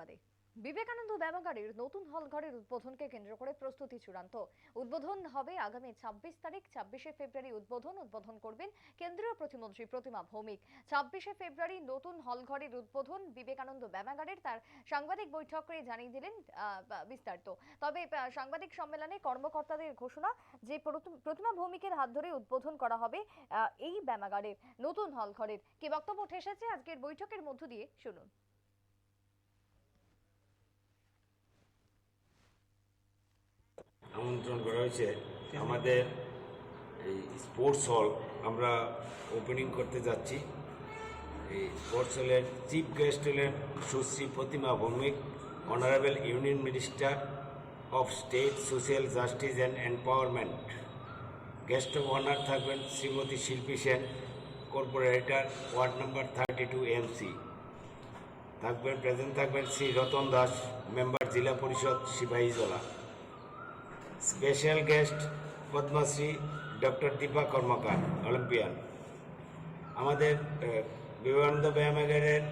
সংবাদে। বিবেকানন্দ ব্যায়ামাগারের নতুন হল ঘরের উদ্বোধনকে কেন্দ্র করে প্রস্তুতি চূড়ান্ত। উদ্বোধন হবে আগামী ছাব্বিশ তারিখ, ছাব্বিশে ফেব্রুয়ারি উদ্বোধন। উদ্বোধন করবেন কেন্দ্রীয় প্রতিমন্ত্রী প্রতিমা ভৌমিক। ছাব্বিশে ফেব্রুয়ারি নতুন হল ঘরের উদ্বোধন বিবেকানন্দ ব্যায়ামাগারের তার সাংবাদিক বৈঠক জানিয়ে দিলেন বিস্তারিত। তবে সাংবাদিক সম্মেলনে কর্মকর্তাদের ঘোষণা যে প্রতিমা ভৌমিকের হাত ধরে উদ্বোধন করা হবে এই ব্যায়ামাগারের নতুন হল ঘরের কি বক্তব্য উঠে এসেছে? আজকের বৈঠকের মধ্য দিয়ে শুনুন। আমন্ত্রণ করা হয়েছে। আমাদের এই স্পোর্টস হল আমরা ওপেনিং করতে যাচ্ছি। এই স্পোর্টস হলের চিফ গেস্ট হলেন Sushri Pratima Bhowmik honourable union minister of state social justice and empowerment guest of honour থাকবেন Shrimati Shilpi Sen corporator ward number thirty two MC থাকবেন প্রেজেন্ট থাকবেন Shri Ratan Das member Zilla Parishad Sepahijala special guest Padmashri doctor Dipa Karmakar Olympian আমাদের বিবেকানন্দ ব্যায়ামাগারের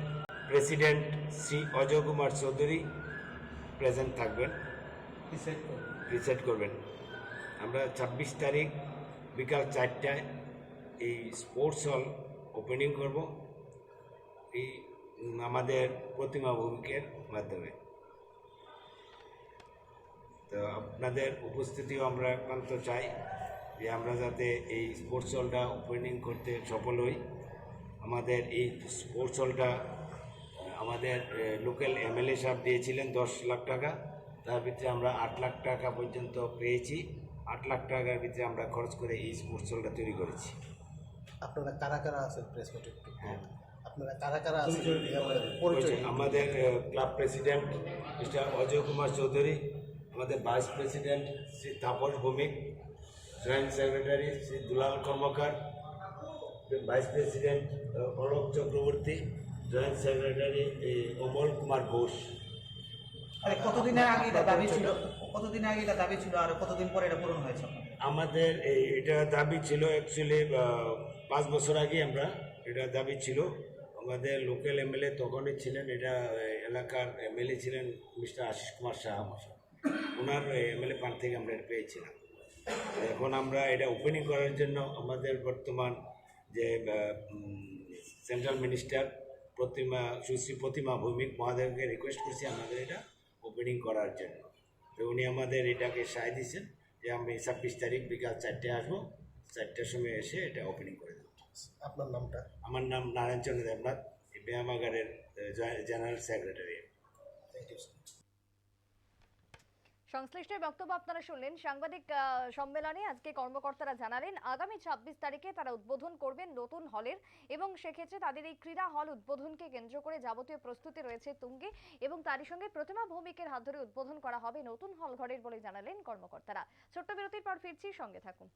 president Shri Ajay Kumar Chowdhury present থাকবেন। Reset করবেন। আমরা ছাব্বিশ তারিখ বিকাল চারটায় এই স্পোর্টস হল ওপেনিং করব। এই আমাদের প্রতিমা ভূমিকের মাধ্যমে। তো আপনাদের উপস্থিতিও আমরা একান্ত চাই যে আমরা যাতে এই স্পোর্টস হলটা ওপেনিং করতে সফল হই। আমাদের এই স্পোর্টস হলটা আমাদের লোকাল এমএলএ সাহেব দিয়েছিলেন দশ লাখ টাকা। তার ভিতরে আমরা আট লাখ টাকা পর্যন্ত পেয়েছি। আট লাখ টাকার ভিতরে আমরা খরচ করে এই স্পোর্টস হলটা তৈরি করেছি। আপনারা কারা কারা আছেন প্রেস মিটে হ্যাঁ। আপনারা কারা কারা আছেন? আমাদের club president mister Ajay Kumar Chowdhury আমাদের vice president Shri Tapas Bhowmik joint secretary Shri Dulal Karmakar vice president Alok Chakraborty joint secretary Amal Kumar Ghosh. আরে কতদিনের আগে এটা দাবি ছিল? কতদিন আগে এটা দাবি ছিল? আর কতদিন পরে এটা পূরণ হয়েছে? আমাদের এই এটা দাবি ছিল অ্যাকচুয়ালি পাঁচ বছর আগে আমরা এটা দাবি ছিল। আমাদের লোকাল এমএলএ তখনই ছিলেন এটা এলাকার এমএলএ ছিলেন মিস্টার আশিস কুমার সাহা মশাই ওনার এমএলএ পান থেকে আমরা এটা পেয়েছিলাম। এখন আমরা এটা ওপেনিং করার জন্য আমাদের বর্তমান যে সেন্ট্রাল মিনিস্টার প্রতিমা সুশ্রী প্রতিমা ভৌমিক মহাদেবকে রিকোয়েস্ট করছি আমাদের এটা ওপেনিং করার জন্য। তো উনি আমাদের এটাকে সায় দিয়েছেন যে আমি ছাব্বিশ তারিখ বিকাল চারটে আসব চারটার সময় এসে এটা ওপেনিং করে দেবো। আপনার নামটা? আমার নাম নারায়ণ চন্দ্র দেবনাথ ব্যায়ামাগারের জেনারেল সেক্রেটারি। সংশ্লিষ্টের বক্তব্য আপনারা শুনলেন। সাংবাদিক সম্মেলনে আজকে কর্মকর্তারা জানালেন, আগামী ছাব্বিশ তারিখে তারা উদ্বোধন করবেন নতুন হলের এবং সেক্ষেত্রে তাদের এই ক্রীড়া হল উদ্বোধনকে কেন্দ্র করে যাবতীয় প্রস্তুতি রয়েছে তুঙ্গে এবং তারই সঙ্গে প্রতিমা ভৌমিকের হাত ধরে উদ্বোধন করা হবে নতুন হল ঘরের বলে জানালেন কর্মকর্তারা। ছোট্ট বিরতির পর ফিরছি, সঙ্গে থাকুন।